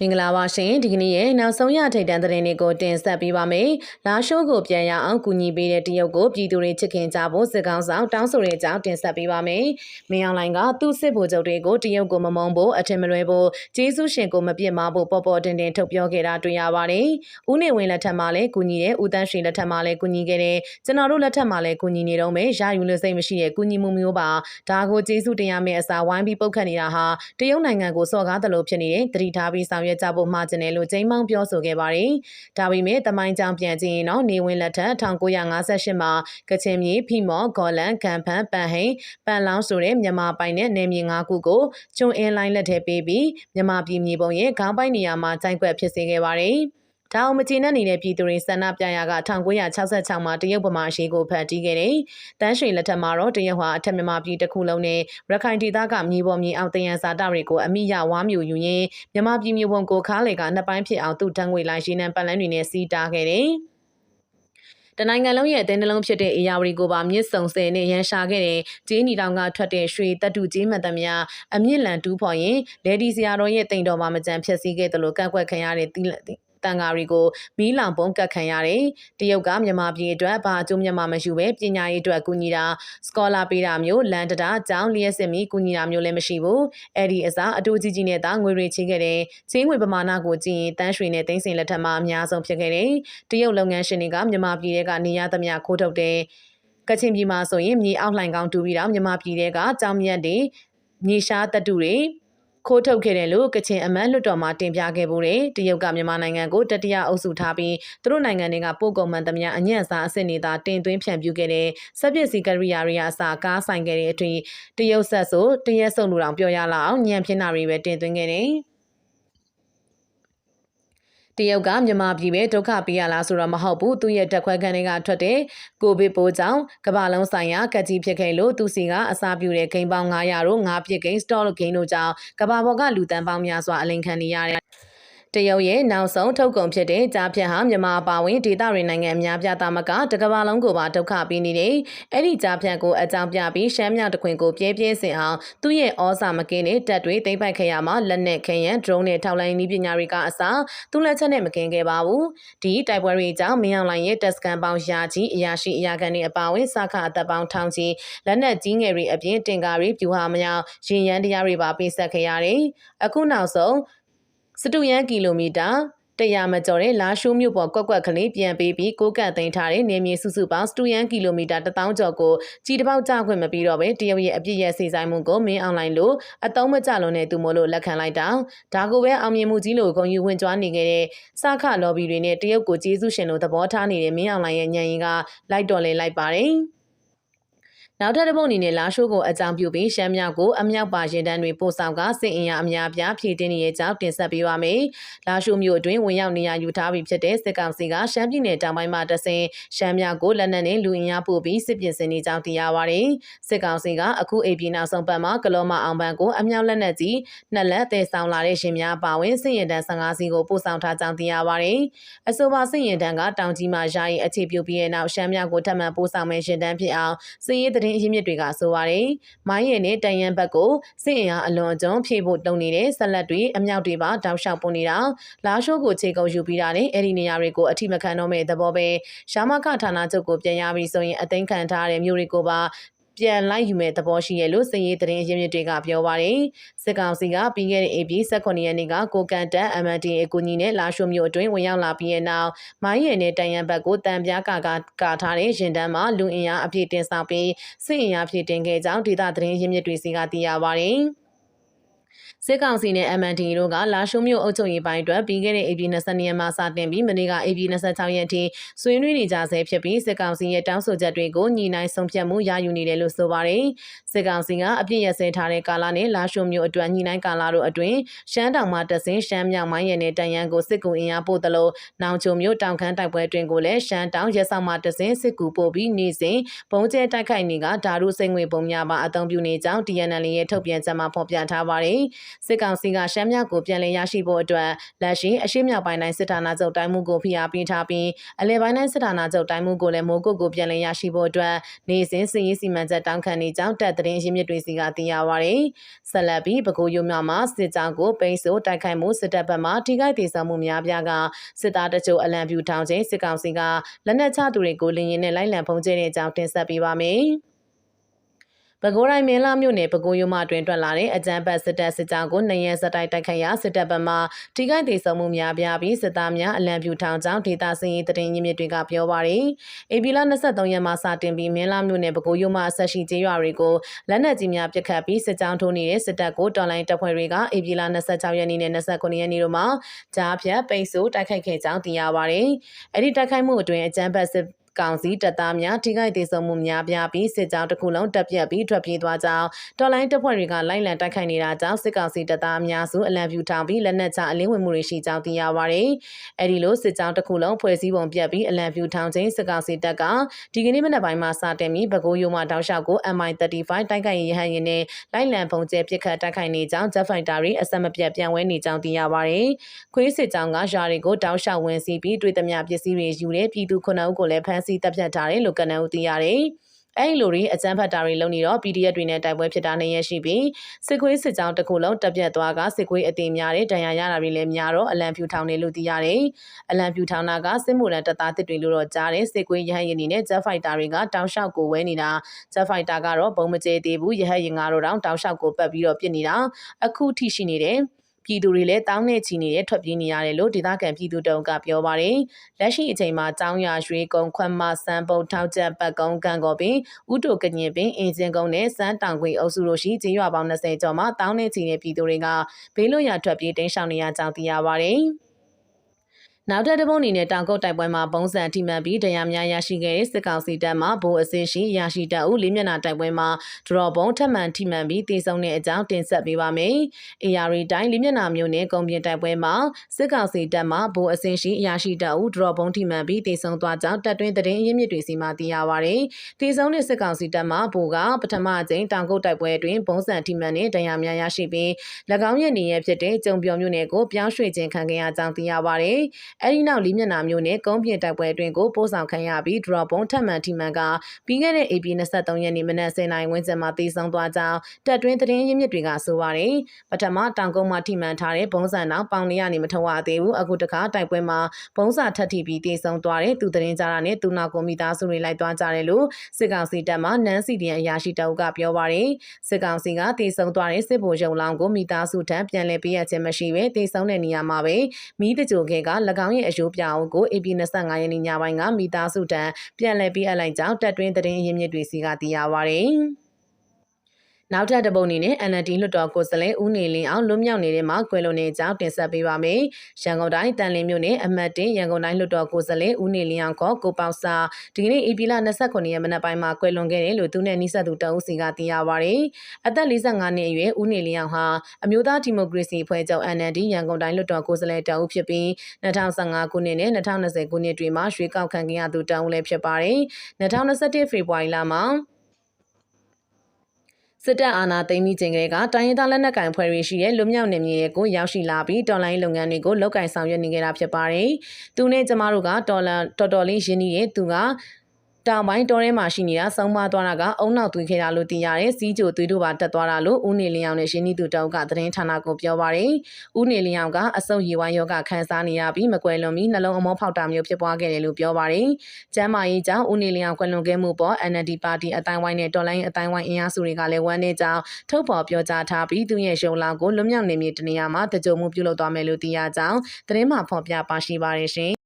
မင်္ဂလာပါရှင်ဒီကနေ့ရဲ့နောက်ဆုံးရထိတ်တန့်သတင်းတွေကိုတင်ဆက်ပေးပါမယ်။လာရှိုးကိုပြန်ရအောင်ကူညီပေးတဲ့တရုတ်ကိုပြည်သူတွေချစ်ခင်ကြဖို့စစ်ကောင်ဆောင်တောင်းဆိုတဲ့အကြောင်းတင်ဆက်ပေးပါမယ်။မင်းအောင်လိုင်ကသူ့စစ်ဗိုလ်ချုပ်တွေကိုတရုတ်ကိုမမုန်းဖို့အထင်မလွဲဖို့ဂျေစုရှင်ကိုမပြစ်မှားဖို့ပေါ်ပေါ်တင်တင်ထုတ်ပြောခဲ့တာတွေ့ရပါတယ်။ဦးနေဝင်းလက်ထက်မှာလည်းကူညီတဲ့ဦးတန်းရှင်လက်ထက်မှာလည်းကူညီခဲ့တဲ့ကျွန်တော်တို့လက်ထက်မှာလည်းကူညီနေတော့မယ်။ရယူလို့စိတ်မရှိတဲ့ကူညီမှုမျိုးပါ။ဒါကိုဂျေစုတင်ရမယ့်အစားဝိုင်းပြီးပုတ်ခတ်နေတာဟာတရုတ်နိုင်ငံကိုစော်ကားတယ်လို့ဖြစ်နေတဲ့တတိထားပြီးဆောင်ရွက်ကြဖို့မှာကျင်တယ်လို့ကျိန်းမောင်းပြောဆိုခဲ့ပါတယ်။ဒါပေမဲ့တမိုင်းကြောင်ပြန်ကြည့်ရင်တော့နေဝင်လက်ထက်1958မှာကချင်ပြည်ဖိမော့ဂေါ်လန်ကမ်ဖန်ပန်ဟိန်ပန်လောင်းဆိုတဲ့မြန်မာပိုင်တဲ့နေမြေ၅ခုကိုကျွန်းအင်းလိုင်းလက်ထဲပေးပြီးမြန်မာပြည်မြေပုံရဲ့ခေါင်းပိုက်နေရာမှာကြိုက်ကွက်ဖြစ်စေခဲ့ပါတယ်။ ဒါအောင်မကျေနပ်နေတဲ့ပြည်သူတွေဆန္ဒပြရာက1966မှာတရုတ်ဗမာရှိကိုဖန်တီးခဲ့တယ်။တန်းရွှေလက်ထက်မှာတော့တရုတ်ဟာအထက်မြန်မာပြည်တစ်ခုလုံးနဲ့ရခိုင်ဒေသကမြေပေါ်မြေအောင်တယံဇာတတွေကိုအမိရဝါမျိုးယူရင်းမြန်မာပြည်မြေပုံကိုခါးလေကနှစ်ပိုင်းဖြစ်အောင်သူ့တန်းငွေလိုက်ရှင်းနှံပတ်လန်းတွေနဲ့စီးတားခဲ့တယ်။တနိုင်ငံလုံးရဲ့အသေးနှလုံးဖြစ်တဲ့အေယာဝတီကိုပါမြစ်ဆုံဆယ်နဲ့ရန်ရှာခဲ့တဲ့ဂျင်းနီတောင်ကထွက်တဲ့ရွှေတက်တူကြီးမှတ်သမျှအမြင့်လန်တူးဖော်ရင်လေဒီစရာတော်ရဲ့တိမ်တော်မှာမကြံဖြစ်စည်းခဲ့တယ်လို့ကန့်ကွက်ခံရတဲ့ တီးလက်တန်ဃာတွေကိုမီးလောင်ပုံကတ်ခံရတယ်။တရုတ်ကမြန်မာပြည်အတွက်ဘာအကျိုးမြတ်မှမရှိပဲပညာရေးအတွက်ကူညီတာစကောလာပေးတာမျိုးလန်တတာကျောင်းလျက်စစ်မီကူညီတာမျိုးလည်းမရှိဘူး။အဲ့ဒီအစားအတူကြီးကြီးနဲ့သာငွေတွေချေးခဲ့တဲ့ချင်းငွေပမာဏကိုကြည့်ရင်တန်းရွှေနဲ့တင်းစင်လက်ထက်မှာအများဆုံးဖြစ်ခဲ့တယ်။တရုတ်လုပ်ငန်းရှင်တွေကမြန်မာပြည်ထဲကနေရသမျှခိုးထုတ်တဲ့ကချင်ပြည်မှာဆိုရင်မြေအောက်လှိုင်ကောင်းတူပြီးတော့မြန်မာပြည်ထဲကကြောင်မြတ်တွေမြေရှားတတူတွေ ခိုးထုတ်ခဲ့တယ်လို့ကချင်အမတ်လွှတ်တော်မှာတင်ပြခဲ့မှုတဲ့တရုတ်ကမြန်မာနိုင်ငံကိုတတိယအုပ်စုထားပြီးသူတို့နိုင်ငံတွေကပို့ကုန်မှန်သမျှအညံ့စားအဆင့်နေတာတင်သွင်းဖြန့်ဖြူးခဲ့တဲ့စက်ပစ္စည်းကရိယာတွေအစားကားဆိုင်ခဲ့တဲ့အထိတရုတ်ဆက်ဆိုတရက်စုံလူတောင်ပြောရလောက်ညံပြင်းတာတွေပဲတင်သွင်းခဲ့တယ် တရုတ်ကမြန်မာပြည်ပဲဒုက္ခပေးရလားဆိုတော့မဟုတ်ဘူးသူရဲ့တက်ခွဲခန်းတွေကထွက်တဲ့ကိုဗစ်ပိုးကြောင့်ကမ္ဘာလုံးဆိုင်ရာကက်ကြီးဖြစ်ခဲ့လို့သူစီကအစားပြုတဲ့ဂိမ်းပေါင်း900တို့9ပြစ်ဂိမ်း stock ဂိမ်းတို့ကြောင့်ကမ္ဘာပေါ်ကလူတန်းပေါင်းများစွာအလိန်ခံနေရတဲ့ တရုတ်ရဲ့နောက်ဆုံးထုတ်ကုန်ဖြစ်တဲ့ကြားဖြတ်ဟာမြန်မာအပါဝင်ဒေသတွေနိုင်ငံအများပြားသမကတကဘာလုံးကိုပါဒုက္ခပေးနေတယ်။အဲ့ဒီကြားဖြတ်ကိုအကြောင်းပြပြီးရှမ်းမြောက်တခွင်ကိုပြဲပြဲစင်အောင်သူ့ရဲ့ဩဇာမကင်းတဲ့တပ်တွေသိမ့်ပိုက်ခဲ့ရမှာလက်နက်ခဲယံ drone နဲ့ထောက်လိုင်းနည်းပညာတွေကအစားသူ့လက်ချက်နဲ့မကင်းခဲ့ပါဘူး။ဒီတိုက်ပွဲတွေကြောင့်မင်းအောင်လှိုင်ရဲ့တက်စကန်ပေါင်းရာကြီးအရာရှိအရာခံတွေအပါဝင်စခအသက်ပေါင်းထောင်ချီလက်နက်ကြီးငယ်တွေအပြင်တင်ကားတွေပြူဟာမရောက်ရင်ရန်တရားတွေပါပေးဆက်ခဲ့ရတယ်။အခုနောက်ဆုံး စတူယန်ကီလိုမီတာတရားမကျော်တဲ့လာရှိုးမြို့ပေါ်ကွက်ကွက်ကလေးပြန်ပေးပြီးကိုကန့်သိမ်းထားတဲ့နေမြေစုစုပေါင်းစတူယန်ကီလိုမီတာ1000ကျော်ကိုကြီးတစ်ပေါက်ကျခွင့်မပြီးတော့ပဲတရုတ်ရဲ့အပြစ်ရဲ့စီဆိုင်မှုကိုမင်းအွန်လိုင်းလို့အတုံးမကြလုံးနဲ့သူမို့လို့လက်ခံလိုက်တာဒါကိုပဲအောင်မြင်မှုကြီးလို့ဂုဏ်ယူဝင်ကြွားနေခဲ့တဲ့စခလော်ဘီတွေနဲ့တရုတ်ကိုကျေးဇူးရှင်လို့သဘောထားနေတဲ့မင်းအွန်လိုင်းရဲ့ညံရင်ကလိုက်တော်လေလိုက်ပါတယ် နောက်ထပ်တစ်ပုတ်အနေနဲ့လာရှိုးကိုအကြောင်းပြုပြီးရှမ်းမြောက်ကိုအမြောက်ပါရင်တန်းတွေပို့ဆောင်ကစစ်အင်အားအများပြားဖြည့်တင်းနေတဲ့အကြောင်းတင်ဆက်ပေးပါမယ်။လာရှိုးမြို့အတွင်းဝင်ရောက်နေရယူထားပြီးဖြစ်တဲ့စစ်ကောင်စီကရှမ်းပြည်နယ်တောင်ပိုင်းမှာတဆင်ရှမ်းမြောက်ကိုလက်နက်နဲ့လူအင်အားပို့ပြီးစစ်ပြင်ဆင်နေကြောင်းသိရပါတယ်။စစ်ကောင်စီကအခု AP နောက်ဆုံးပတ်မှာကလောမအောင်ပန်းကိုအမြောက်လက်နက်ကြီးနှစ်လက်သေဆောင်လာတဲ့ရှင်များပါဝင်စစ်ရင်တန်း15စီးကိုပို့ဆောင်ထားကြောင်းသိရပါတယ်။အဆိုပါစစ်ရင်တန်းကတောင်ကြီးမှာယာယီအခြေပြုပြီးတဲ့နောက်ရှမ်းမြောက်ကိုထပ်မံပို့ဆောင်မဲ့ရှင်တန်းဖြစ်အောင်စစ်ရေးသတင်းအရင်းမြစ်တွေကဆိုပါတယ်။မိုင်းရင်နဲ့တန်ရန်ဘက်ကိုစစ်အင်အားအလွန်အကျွံဖြည့်ဖို့တုံနေတဲ့ဆက်လက်တွေအမြောက်တွေပါတောက်လျှောက်ပုံနေတာလာရှိုးကိုခြေကုပ်ယူပြီးတာနဲ့အဲ့ဒီနေရာတွေကိုအထိမခံတော့မဲ့သဘောပဲရှာမကဌာနချုပ်ကိုပြန်ရပြီးဆိုရင်အသိမ်းခံထားတဲ့မျိုးတွေကိုပါ ပြန်လိုက်ယူမဲ့သဘောရှိရလို့စည်ရေးသတင်းရင်းမြစ်တွေကပြောပါတယ်စစ်ကောင်စီကပြီးခဲ့တဲ့ AP 18ရက်နေ့ကကိုကန်တက် MND အကူအညီနဲ့လာရှိုမျိုးအတွင်းဝင်ရောက်လာပြီးတဲ့နောက်မိုင်းရည်နဲ့တန်ရန်ဘက်ကိုတန်ပြားကာကာထားတဲ့ရင်တန်းမှာလူအင်အားအပြည့်တင်ဆောင်ပြီးစစ်အင်အားဖြည့်တင်ခဲ့ကြောင်းဒေသသတင်းရင်းမြစ်တွေစီကသိရပါတယ် စစ်ကောင်စီနဲ့ MND တို့ကလာရှုံမြို့အုပ်ချုပ်ရေးပိုင်းအတွက်ပြီးခဲ့တဲ့ AP 22ရက်မှာစတင်ပြီးမနေ့က AP 26ရက်ထိဆွေးနွေးနေကြဆဲဖြစ်ပြီးစစ်ကောင်စီရဲ့တောင်းဆိုချက်တွေကိုညီနိုင်ဆုံးဖြတ်မှုရယူနေတယ်လို့ဆိုပါတယ်။စစ်ကောင်စီကအပြစ်ရစဲထားတဲ့ကာလနဲ့လာရှုံမြို့အတွက်ညီနိုင်ကာလတို့အတွင်းရှမ်းတောင်မှာတဆင်းရှမ်းမြောက်မိုင်းရနယ်တန်ရန်ကိုစစ်ကူအင်အားပို့တယ်လို့နောင်ချုံမြို့တောင်ခမ်းတိုက်ပွဲတွင်ကိုလည်းရှမ်းတောင်ရဲဆောင်မှာတဆင်းစစ်ကူပို့ပြီးနေစဉ်ဘုံကျဲတိုက်ခိုက်နေကဓာတုစိတ်ငွေပုံများပါအသုံးပြုနေကြောင်း DNL ရဲ့ထုတ်ပြန်ချက်မှာဖော်ပြထားပါတယ်စစ်ကောင်စီကရှမ်းမြောက်ကိုပြန်လည်ရရှိဖို့အတွက်လက်ရှိအရှိမြောက်ပိုင်းတိုင်းစစ်ဌာနချုပ်တိုင်းမှုကိုဖိအားပေးထားပြီးအလဲပိုင်းတိုင်းစစ်ဌာနချုပ်တိုင်းမှုကိုလည်းမိုးကုတ်ကိုပြန်လည်ရရှိဖို့အတွက်နေစဉ်စစ်ရေးစီမံချက်တောင်းခံနေကြောင်းတပ်သတင်းရင်းမြစ်တွေစီကသိရပါရယ်ဆက်လက်ပြီးပဲခူးရုံမြောက်မှာစစ်ကြောင်းကိုပိတ်ဆို့တိုက်ခိုက်မှုစစ်တပ်ဘက်မှထိခိုက်ဒေဆုံးမှုများပြားကစစ်သားတချို့အလံပြူထောင်ခြင်းစစ်ကောင်စီကလက်နက်ချသူတွေကိုလင်းရင်နဲ့လိုက်လံဖုံးကျဲတဲ့အကြောင်းတင်ဆက်ပေးပါမယ်။ ပဲခူးတိုင်းမင်းလာမြို့နယ်ပဲခူးရုံမတွင်ထွက်လာတဲ့အကြမ်းဖက်စစ်တပ်စစ်ကြောင်းကိုနှရဲစတိုက်တိုက်ခိုက်ရာစစ်တပ်ဘက်မှထိခိုက်ဒေဆုံးမှုများပြားပြီးစစ်သားများအလံပြူထောင်ကြောင်းဒေတာစင်ရေးတရင်ရင်းမြစ်တွေကပြောပါရယ်။အေပီလာ23ရက်မှာစတင်ပြီးမင်းလာမြို့နယ်ပဲခူးရုံမအဆက်ရှိကျေးရွာတွေကိုလက်နက်ကြီးများပစ်ခတ်ပြီးစစ်ကြောင်းထိုးနေတဲ့စစ်တပ်ကိုတော်လိုင်းတပ်ဖွဲ့တွေကအေပီလာ26ရက်နေ့နဲ့29ရက်နေ့တို့မှာကြားဖြတ်ပိတ်ဆို့တိုက်ခိုက်ခဲ့ကြောင်းသိရပါရယ်။အဲ့ဒီတိုက်ခိုက်မှုအတွင်းအကြမ်းဖက်စစ် ကောင်စီတပ်သားများထိခိုက်ဒေဆုံးမှုများပြားပြီးစစ်ကြောင်းတစ်ခုလုံးတပ်ပြတ်ပြီးထွက်ပြေးသွားကြောင်းတော်လိုင်းတပ်ဖွဲ့တွေကလိုက်လံတိုက်ခိုက်နေတာကြောင့်စစ်ကောင်စီတပ်သားများစုအလံပြူထောင်ပြီးလက်နက်ချအလင်းဝင်မှုတွေရှိကြောင်းသိရပါဗျ။အဲဒီလိုစစ်ကြောင်းတစ်ခုလုံးဖွဲ့စည်းပုံပြတ်ပြီးအလံပြူထောင်ခြင်းစစ်ကောင်စီတပ်ကဒီကနေ့မနက်ပိုင်းမှာစတင်ပြီးပဲခူးရုံမှတောက်လျှောက်ကို MI35 တိုက်ခိုက်ရေးရဟန်ရင်နဲ့လိုက်လံပုံကျဲပစ်ခတ်တိုက်ခိုက်နေကြောင်း Jet Fighter တွေအဆက်မပြတ်ပြန်ဝဲနေကြောင်းသိရပါဗျ။ခွေးစစ်ကြောင်းကယာတွေကိုတောက်လျှောက်ဝင်စီးပြီးတွေ့သမျှပစ္စည်းတွေယူတဲ့ပြည်သူခုနှစ်ဦးကိုလည်းဖမ်းဆီးတပ်ဖြတ်ထားတယ်လို့ကနအူသိရတယ်။အဲ့လိုတွေအကြမ်းဖက်တာတွေလုပ်နေတော့ PDF တွေနဲ့တိုက်ပွဲဖြစ်တာနေရရှိပြီးစစ်ခွေးစစ်ကြောင်းတစ်ခုလုံးတက်ပြတ်သွားကစစ်ခွေးအသေးများတဲ့ဒဏ်ရာရတာတွေလည်းများတော့အလံဖြူထောင်နေလို့သိရတယ်။အလံဖြူထောင်တာကစစ်မှုလန်တပ်သားတစ်တွေလို့တော့ကြားတယ်စစ်ခွေးရဟတ်ရင်နေနဲ့ Jet Fighter တွေကတောင်လျှောက်ကိုဝဲနေတာ Jet Fighter ကတော့ဘုံမကျဲသေးဘူးရဟတ်ရင်ကတော့တောင်လျှောက်ကိုပတ်ပြီးတော့ပြစ်နေတာအခုထိရှိနေတယ်။ ပြည်သူတွေလည်းတောင်းနဲ့ချီနေတဲ့ထွက်ပြေးနေရတယ်လို့ဒေသခံပြည်သူတုံးကပြောပါတယ်။လက်ရှိအချိန်မှာကျောင်းရရွှေကုန်းခွမ်းမစံပုံထောက်ချက်ပတ်ကုန်းကံကောပင်ဥတုကညင်ပင်အင်ဂျင်ကုန်းနဲ့စမ်းတောင်ခွေအုပ်စုတို့ရှိကျေးရွာပေါင်း20ကျော်မှာတောင်းနဲ့ချီတဲ့ပြည်သူတွေကဘေးလွတ်ရာထွက်ပြေးတိမ်းရှောင်နေရကြောင်းသိရပါတယ်။ နောက်ထပ်တစ်ပုတ်အနေနဲ့တောင်ကုတ်တိုက်ပွဲမှာပုံစံထိမှန်ပြီးတရားများရရှိခဲ့တဲ့စစ်ကောင်စီတပ်မှဘိုးအစင်းရှိရရှိတပ်ဦးလေးမျက်နှာတိုက်ပွဲမှာဒရော့ပုံထပ်မံထိမှန်ပြီးတေဆုံးတဲ့အကြောင်းတင်ဆက်ပေးပါမယ်။ AR တိုင်းလေးမျက်နှာမျိုးနဲ့ကုံပြင်းတိုက်ပွဲမှာစစ်ကောင်စီတပ်မှဘိုးအစင်းရှိရရှိတပ်ဦးဒရော့ပုံထိမှန်ပြီးတေဆုံးသွားကြောင်းတပ်တွင်းသတင်းအရင်းမြစ်တွေစီမှသိရပါဗျ။တေဆုံးတဲ့စစ်ကောင်စီတပ်မှဘိုးကပထမအကြိမ်တောင်ကုတ်တိုက်ပွဲအတွင်းပုံစံထိမှန်တဲ့တရားများရရှိပြီး၎င်းရဲ့နေရဖြစ်တဲ့ကြုံပြော်မျိုးနယ်ကိုပြောင်းရွှေ့ခြင်းခံခဲ့ရကြောင်းသိရပါဗျ။အဲဒီနောက်လေးမျက်နှာမျိုးနဲ့ကုန်းပြင်တိုက်ပွဲအတွင်းကိုပို့ဆောင်ခံရပြီး drop ပုံထပ်မံထိမှန်ကပြီးခဲ့တဲ့ AP 23ရက်နေ့မနက်10:00နာရီဝန်းကျင်မှာတည်ဆုံသွားကြောင်းတပ်တွင်းသတင်းရင်းမြစ်တွေကဆိုပါတယ်။ပထမတောင်ကုန်းမှာထိမှန်ထားတဲ့ဘုံစံနောက်ပေါင်လေးကနေမထဝသေးဘူးအခုတခါတိုက်ပွဲမှာဘုံစာထပ်ထိပြီးတည်ဆုံသွားတဲ့သူသတင်းကြတာနဲ့သူနောက်ကိုမိသားစုတွေလိုက်သွားကြတယ်လို့စစ်ကောင်စီတပ်မှနန်းစီဒီယန်အရာရှိတအုပ်ကပြောပါတယ်။စစ်ကောင်စီကတည်ဆုံသွားတဲ့စစ်ဗိုလ်ရုံလောင်းကိုမိသားစုထံပြန်လည်ပေးရခြင်းမရှိဘဲတည်ဆုံတဲ့နေရာမှာပဲမိတကြိုခဲက၎င်းရဲ့အယိုးပြအုပ်ကို AP 25ရက်နေ့ညပိုင်းကမိသားစုတန်းပြန်လည်ပေးအပ်လိုက်ကြောင်းတပ်တွင်းသတင်းရင်းမြစ်တွေစီကသိရပါဗျ။ နောက်ထပ်တပုတ်အနေနဲ့ NLD လွှတ်တော်ကိုယ်စားလှယ်ဦးနေလင်းအောင်လွတ်မြောက်နေတဲ့မှာကွယ်လွန်နေကြောင်းတင်ဆက်ပေးပါမယ်။ရန်ကုန်တိုင်းတန်လင်းမြို့နယ်အမှတ်တင်ရန်ကုန်တိုင်းလွှတ်တော်ကိုယ်စားလှယ်ဦးနေလင်းအောင်ကကိုပေါက်စာဒီကနေ့ဧပြီလ29ရက်မနက်ပိုင်းမှာကွယ်လွန်ခဲ့တယ်လို့သူနဲ့နှိဆက်သူတအုပ်စီကသိရပါဗျ။အသက်45နှစ်အရွယ်ဦးနေလင်းအောင်ဟာအမျိုးသားဒီမိုကရေစီဖွဲ့ချုပ် NLD ရန်ကုန်တိုင်းလွှတ်တော်ကိုယ်စားလှယ်တအုပ်ဖြစ်ပြီး2015ခုနှစ်နဲ့2020ခုနှစ်တွေမှာရွေးကောက်ခံခဲ့ရသူတအုပ်လည်းဖြစ်ပါတယ်။2021ဖေဖော်ဝါရီလမှာ စစ်တပ်အာဏာသိမ်းပြီးချိန်ကလေးကတိုင်းရင်းသားလက်နက်ကိုင်ဖွဲ့တွေရှိတဲ့လူမျိုးနယ်မြေကိုရောက်ရှိလာပြီးတော်လိုင်းလုပ်ငန်းတွေကိုလုပ်ကင်ဆောင်ရွက်နေကြတာဖြစ်ပါတယ်။သူနဲ့ကျမတို့ကတော်လန်တော်တော်လေးရင်းနှီးရဲ့သူက တောင်ပိုင်းတောထဲမှာရှိနေတာဆုံးမသွားတာကအုံနောက်သွေးခဲ့တာလို့သိရတယ်။စီးကြိုသွေးတို့ပါတက်သွားတာလို့ဦးနေလျောင်နဲ့ရှင်းနီသူတောက်ကသတင်းဌာနကိုပြောပါရယ်။ဦးနေလျောင်ကအဆုတ်ရည်ဝိုင်းယောဂခံစားနေရပြီးမကွယ်လွန်ပြီးနှလုံးအမောဖောက်တာမျိုးဖြစ်ပွားခဲ့တယ်လို့ပြောပါရယ်။ကျမ်းမာရေးကြောင့်ဦးနေလျောင်ကွယ်လွန်ခဲ့မှုပေါ် NLD ပါတီအတိုင်းဝိုင်းနဲ့တော်လိုင်းအတိုင်းဝိုင်းအင်အားစုတွေကလည်းဝမ်းနေကြောင်းထုတ်ဖော်ပြောကြားထားပြီးသူရဲ့ရုံလောင်ကိုလွတ်မြောက်နေမြေတနေရာမှာတကြုံမှုပြုလုပ်သွားမယ်လို့သိရကြောင်းသတင်းမှဖော်ပြပါရှိပါရရှင်